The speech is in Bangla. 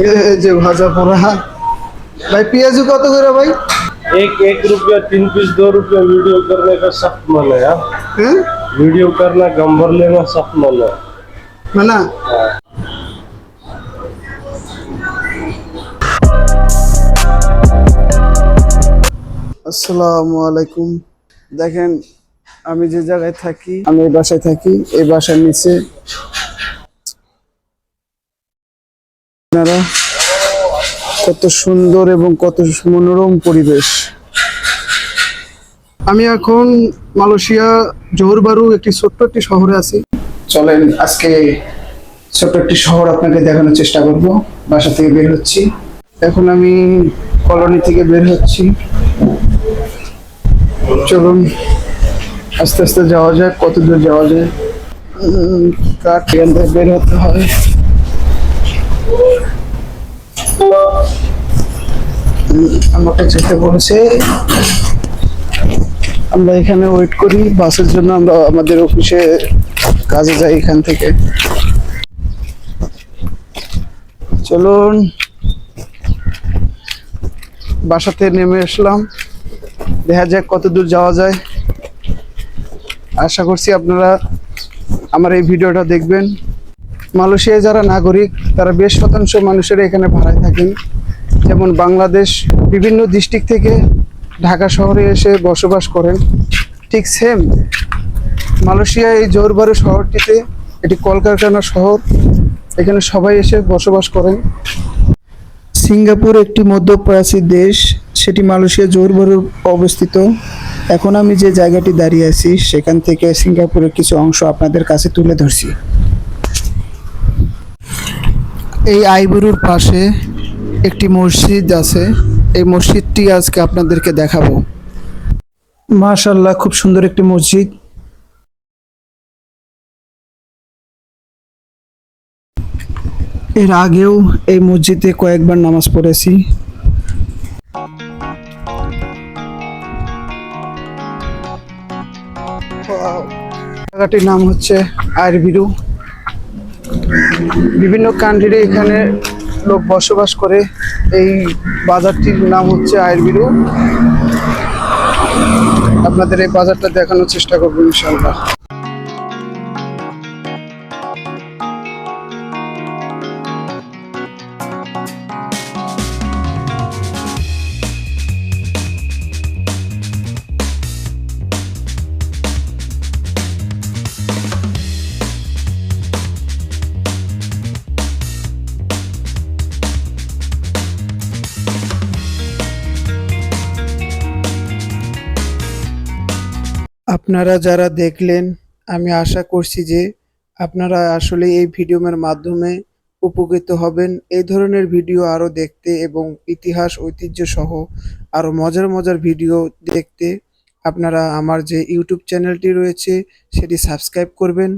এই যে ভাজা পোড়া ভাই পেঁয়াজু কত করে ভাই एक एक रुपया तीन पीस दो रुपया वीडियो करने का सख्त मन है हाँ? হ্যাঁ वीडियो करना गंबर लेना सख्त मन है না আসসালামু আলাইকুম দেখেন আমি যে জায়গায় থাকি আমি এই বাসায় থাকি এই বাসার নিচে আপনারা কত সুন্দর এবং কত মনোরম পরিবেশ। আমি এখন মালয়েশিয়া জোহরবারু একটি ছোট্ট একটি শহরে আছি। চলেন আজকে ছোট্ট একটি শহর আপনাকে দেখানোর চেষ্টা করব। বাসা থেকে বের হচ্ছি। এখন আমি কলোনি থেকে বের হচ্ছি। চলুন, আস্তে আস্তে যাওয়া যায় কত দূর যাওয়া যায়। ট্রেন বের হতে হয় আমাকে যেতে বলেছে। আমরা এখানে ওয়েট করি বাসের জন্য আমরা আমাদের অফিসে কাজে যাই এখান থেকে। চলুন। বাসাতে নেমে আসলাম। দেখা যাক কত দূর যাওয়া যায়। আশা করছি আপনারা আমার এই ভিডিওটা দেখবেন। মালয়েশিয়ায় যারা নাগরিক, তারা বেশ শতাংশ মানুষের এখানে ভাড়ায় থাকেন। যেমন বাংলাদেশ বিভিন্ন ডিস্ট্রিক্ট থেকে ঢাকা শহরে এসে বসবাস করেন। ঠিক সেম মালয়েশিয়া এই জোরবারু শহরটিতে এটি কলকারখানা শহর। এখানে সবাই এসে বসবাস করেন। সিঙ্গাপুর একটি মধ্যপ্রাচ্যী দেশ, সেটি মালয়েশিয়া জোরবারু অবস্থিত। এখন আমি যে জায়গাটি দাঁড়িয়ে আছি, সেখান থেকে সিঙ্গাপুরের কিছু অংশ আপনাদের কাছে তুলে ধরছি। এই আইবুরুর পাশে একটি মসজিদ আছে। এই মসজিদটি আজকে আপনাদেরকে দেখাবো। মাশাল্লাহ খুব সুন্দর একটি মসজিদ। এর আগেও এই মসজিদে কয়েকবার নামাজ পড়েছি। জায়গাটির নাম হচ্ছে আয়রবিরু বিভিন্ন কান্ট্রিরে এখানে লোক বসবাস করে। এই বাজারটির নাম হচ্ছে আয়ুর্বেদ আপনাদের এই বাজারটা দেখানোর চেষ্টা করব ইনশাল্লাহ আপনারা যারা দেখলেন, আমি আশা করছি যে আপনারা আসলে এই ভিডিওমের মাধ্যমে উপকৃত হবেন। এই ধরনের ভিডিও আরও দেখতে এবং ইতিহাস, ঐতিহ্য সহ আরও মজার মজার ভিডিও দেখতে আপনারা আমার যে ইউটিউব চ্যানেলটি রয়েছে, সেটি সাবস্ক্রাইব করবেন।